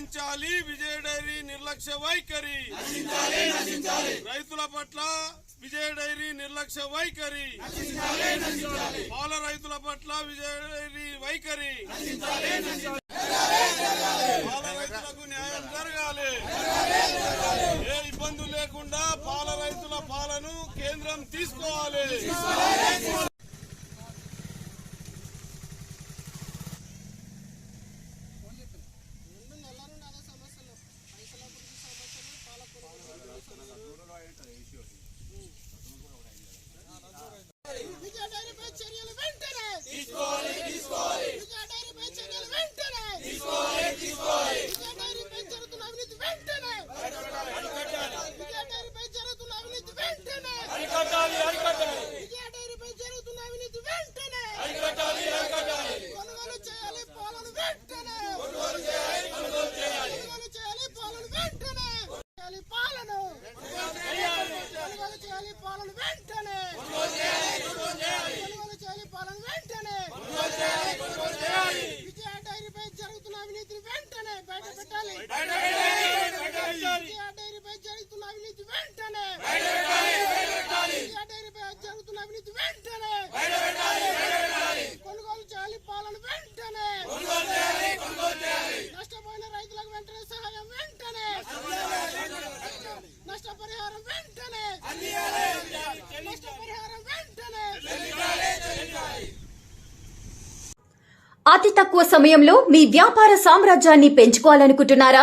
నశించాలి విజయ డైరీ నిర్లక్ష్య వైఖరి. రైతుల పట్ల విజయ డైరీ నిర్లక్ష్య వైఖరి. పాల రైతుల పట్ల విజయ డైరీ వైఖరి. పాల రైతులకు న్యాయం జరగాలి. ఏ ఇబ్బంది లేకుండా పాల రైతుల పాలను కేంద్రం తీసుకోవాలి విజయ డైరీపై చర్యలు వెంటనే తీసుకోవాలి తీసుకోవాలి విజయ డైరీపై చర్యలు వెంటనే తీసుకోవాలి తీసుకోవాలి విజయ డైరీపై జరుగుతున్న అవినీతి వెంటనే విజయ డైరీపై జరుగుతున్న అవినీతి వెంటనే విజయ డైరీపై జరుగుతున్న అవినీతి వెంటనే కొనుగోలు చేయాలి పాలన వెంటనే కొనుగోలు చేయాలి పాలన వెంటనే చేయాలి పాలను కొనుగోలు చేయాలి పాలన వెంటనే కొనుగోలు చేయాలి పాలన వెంటనే విజయ డైరీపై జరుగుతున్న అవినీతిని వెంటనే బయట పెట్టాలి విజయ డైరీపై జరుగుతున్న అవినీతి వెంటనే! డైరీపై జరుగుతున్న అవినీతి వెంటనే! కొనుగోలు చేయాలి పాలన వెంటనే! నష్టపోయిన రైతులకు వెంటనే సహాయం వెంటనే! నష్టపరిహారం వెంటనే! నష్టపరిహారం వెంటనే! అతి తక్కువ సమయంలో మీ వ్యాపార సామ్రాజ్యాన్ని పెంచుకోవాలనుకుంటున్నారా?